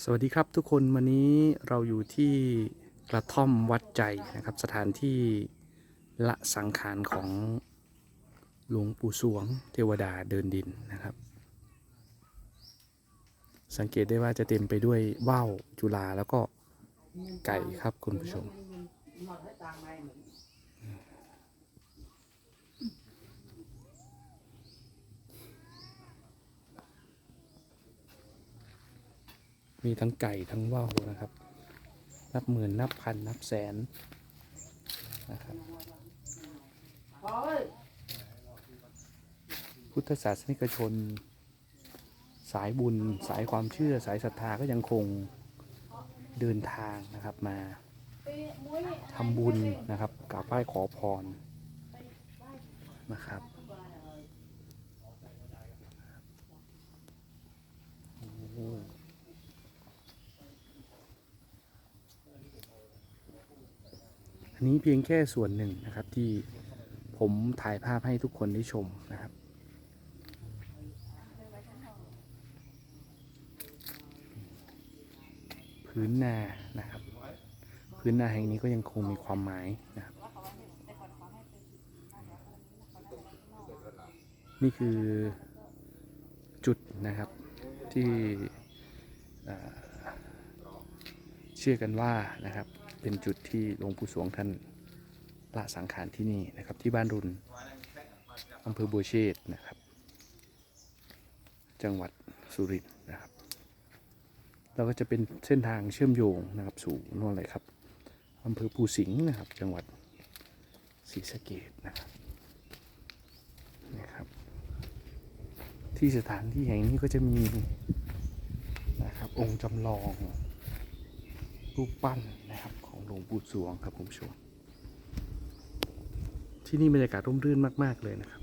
สวัสดีครับทุกคนวันนี้เราอยู่ที่กระท่อมวัดใจนะครับ สถานที่ละสังขารของหลวงปู่สวง เทวดาเดินดินนะครับ สังเกตได้ว่าจะเต็มไปด้วยว่าวจุฬาแล้วก็ไก่ครับคุณผู้ชม มีทั้งไก่ทั้งว่าวนะครับ นับหมื่นนับพันนับแสนนะครับพุทธศาสนิกชน สายบุญสายความเชื่อสายศรัทธาก็ยังคงเดินทางนะครับมาทำบุญนะครับกราบไหว้ขอพรนะครับโอ้โห อั นนี้เพียงแค่ส่วนหนึ่งนะครับที่ผมถ่ายภาพให้ทุกคนได้ชมนะครับ พื้นนานะครับ พื้นนาแห่งนี้ก็ยังคงมีความหมายนะครับ นี่คือจุดนะครับที่เอ่อเชื่อกันว่านะครับ เป็นจุดที่หลวงปู่สวงท่านละสังขารที่นี่นะครับ ที่บ้านรุนอำเภอบัวเชษฐ์นะครับ จังหวัดสุรินทร์นะครับเราก็จะเป็นเส้นทางเชื่อมโยงนะครับสู่นู่นเลยครับอำเภอภูสิงห์นะครับ จังหวัดศรีสะเกดนะครับนี่ครับ ที่สถานที่แห่งนี้ก็จะมีนะครับองค์จำลองรูปปั้นนะครับ ลวงปู่สวงครับคุณผู้ชมที่นี่บรรยากาศร่มรื่นมาก ๆ เลยนะครับ